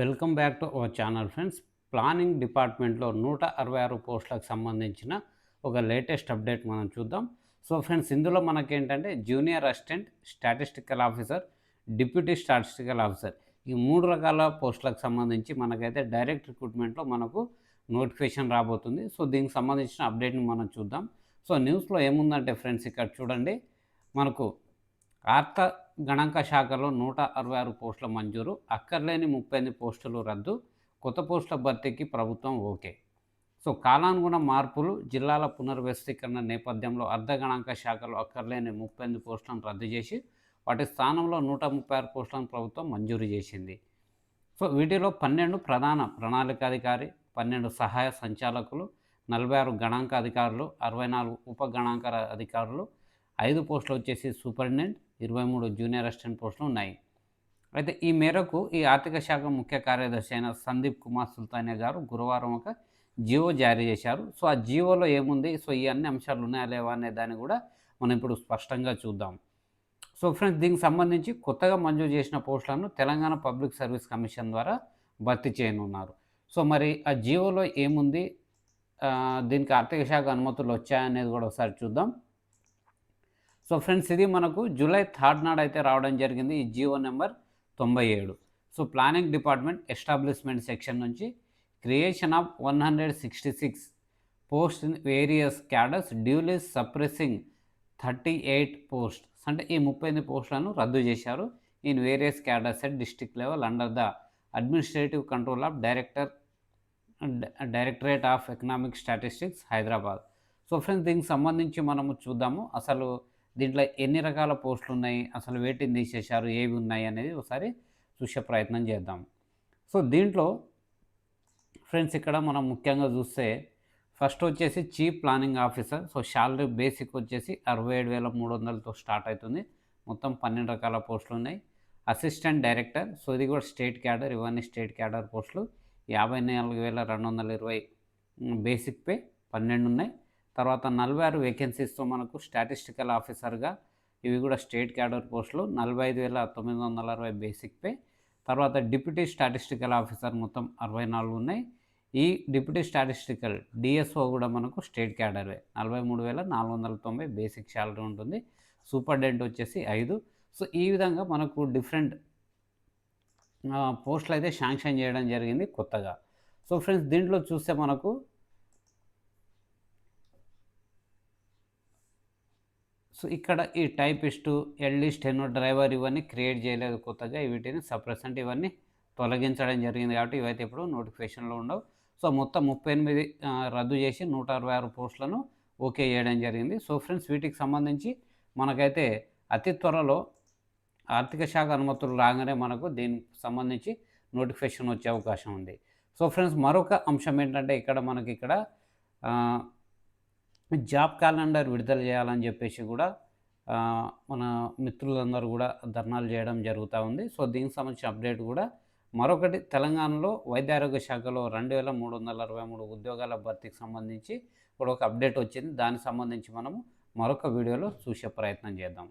Welcome back to our channel friends. Planning డిపార్ట్మెంట్లో నూట అరవై ఆరు పోస్టులకు సంబంధించిన ఒక లేటెస్ట్ అప్డేట్ మనం చూద్దాం. సో ఫ్రెండ్స్ ఇందులో మనకేంటంటే junior assistant statistical officer deputy statistical officer ఈ మూడు రకాల పోస్టులకు సంబంధించి మనకైతే డైరెక్ట్ రిక్రూట్మెంట్లో మనకు నోటిఫికేషన్ రాబోతుంది. సో దీనికి సంబంధించిన అప్డేట్ని మనం చూద్దాం. సో న్యూస్లో ఏముందంటే ఫ్రెండ్స్ ఇక్కడ చూడండి. మనకు ఆర్త గణాంక శాఖలో నూట అరవై ఆరు పోస్టుల మంజూరు అక్కర్లేని ముప్పై ఎనిమిది పోస్టులు రద్దు కొత్త పోస్టుల భర్తీకి ప్రభుత్వం ఓకే. సో కాలానుగుణ మార్పులు జిల్లాల పునర్వ్యవస్థీకరణ నేపథ్యంలో అర్ధ గణాంక శాఖలో అక్కర్లేని ముప్పై ఎనిమిది పోస్టులను రద్దు చేసి వాటి స్థానంలో నూట ముప్పై ఆరు పోస్టులను ప్రభుత్వం మంజూరు చేసింది. సో వీటిలో పన్నెండు ప్రధాన ప్రణాళికాధికారి పన్నెండు సహాయ సంచాలకులు నలభై ఆరు గణాంక అధికారులు అరవై నాలుగు ఉప గణాంక అధికారులు ఐదు పోస్టులు వచ్చేసి సూపరింటెండెంట్ ఇరవై మూడు జూనియర్ అసిస్టెంట్ పోస్టులు ఉన్నాయి. అయితే ఈ మేరకు ఈ ఆర్థిక శాఖ ముఖ్య కార్యదర్శి అయిన సందీప్ కుమార్ సుల్తానియా గారు గురువారం ఒక జియో జారీ చేశారు. సో ఆ జియోలో ఏముంది? సో ఈ అన్ని అంశాలు ఉన్నాయా లేవా అనే దాన్ని కూడా మనం ఇప్పుడు స్పష్టంగా చూద్దాం. సో ఫ్రెండ్స్ దీనికి సంబంధించి కొత్తగా మంజూరు చేసిన పోస్టులను తెలంగాణ పబ్లిక్ సర్వీస్ కమిషన్ ద్వారా భర్తీ చేయనున్నారు. సో మరి ఆ జియోలో ఏముంది? దీనికి ఆర్థిక శాఖ అనుమతులు వచ్చాయనేది కూడా ఒకసారి చూద్దాం. సో ఫ్రెండ్స్ ఇది మనకు జూలై థర్డ్ నాడు అయితే రావడం జరిగింది. ఈ జియో నెంబర్ తొంభై ఏడు. So planning department establishment section నుంచి creation of one hundred sixty six post in various cadres duly suppressing thirty eight post. అంటే ఈ ముప్పై ఎనిమిది పోస్టులను రద్దు చేశారు. In various cadres at district level under the administrative control of director directorate of economic statistics Hyderabad. So friends దీనికి సంబంధించి మనము చూద్దాము. అసలు దీంట్లో ఎన్ని రకాల పోస్టులు ఉన్నాయి అసలు వేటిని తీసేశారు? ఏవి ఉన్నాయి? అనేది ఒకసారి చూసే ప్రయత్నం చేద్దాం. సో దీంట్లో ఫ్రెండ్స్ ఇక్కడ మనం ముఖ్యంగా చూస్తే ఫస్ట్ వచ్చేసి chief planning officer. So salary basic వచ్చేసి అరవై ఏడు వేల మూడు వందలతో స్టార్ట్ అవుతుంది. మొత్తం పన్నెండు రకాల పోస్టులు ఉన్నాయి అసిస్టెంట్ డైరెక్టర్. సో ఇది కూడా స్టేట్ క్యాడర్. ఇవన్నీ స్టేట్ క్యాడర్ పోస్టులు. యాభై నాలుగు వేల రెండు వందల ఇరవై బేసిక్ పే పన్నెండు ఉన్నాయి తర్వాత నలభై ఆరు వేకెన్సీస్తో మనకు స్టాటిస్టికల్ ఆఫీసర్గా ఇవి కూడా స్టేట్ క్యాడర్ పోస్టులు నలభై ఐదు వేల తొమ్మిది వందల అరవై బేసిక్ పే తర్వాత డిప్యూటీ స్టాటిస్టికల్ ఆఫీసర్ మొత్తం అరవై నాలుగు ఉన్నాయి. ఈ డిప్యూటీ స్టాటిస్టికల్ డిఎస్ఓ కూడా మనకు స్టేట్ క్యాడర్వే నలభై మూడు వేల నాలుగు వందల తొంభై బేసిక్ శాలరీ ఉంటుంది. సూపర్డెంట్ వచ్చేసి ఐదు. సో ఈ విధంగా మనకు డిఫరెంట్ పోస్టులు అయితే శాంక్షన్ చేయడం జరిగింది కొత్తగా. సో ఫ్రెండ్స్ దీంట్లో చూస్తే మనకు సో ఇక్కడ ఈ టైపిస్టు ఎల్లిస్ట్ ఎన్నో డ్రైవర్ ఇవన్నీ క్రియేట్ చేయలేదు కొత్తగా. వీటిని సప్రెసెంట్ ఇవన్నీ తొలగించడం జరిగింది కాబట్టి ఇవైతే ఇప్పుడు నోటిఫికేషన్లో ఉండవు. సో మొత్తం ముప్పై ఎనిమిది రద్దు చేసి నూట అరవై ఆరు పోస్టులను ఓకే చేయడం జరిగింది. సో ఫ్రెండ్స్ వీటికి సంబంధించి మనకైతే అతి త్వరలో ఆర్థిక శాఖ అనుమతులు రాగానే మనకు దీనికి సంబంధించి నోటిఫికేషన్ వచ్చే అవకాశం ఉంది. సో ఫ్రెండ్స్ మరొక అంశం ఏంటంటే ఇక్కడ మనకి ఇక్కడ జాబ్ క్యాలెండర్ విడుదల చేయాలని చెప్పేసి కూడా మన మిత్రులందరూ కూడా ధర్నాలు చేయడం జరుగుతూ ఉంది. సో దీనికి సంబంధించిన అప్డేట్ కూడా మరొకటి తెలంగాణలో వైద్య ఆరోగ్య శాఖలో రెండు వేల మూడు వందల అరవై మూడు ఉద్యోగాల భర్తీకి సంబంధించి కూడా ఒక అప్డేట్ వచ్చింది. దానికి సంబంధించి మనము మరొక వీడియోలో చూసే ప్రయత్నం చేద్దాం.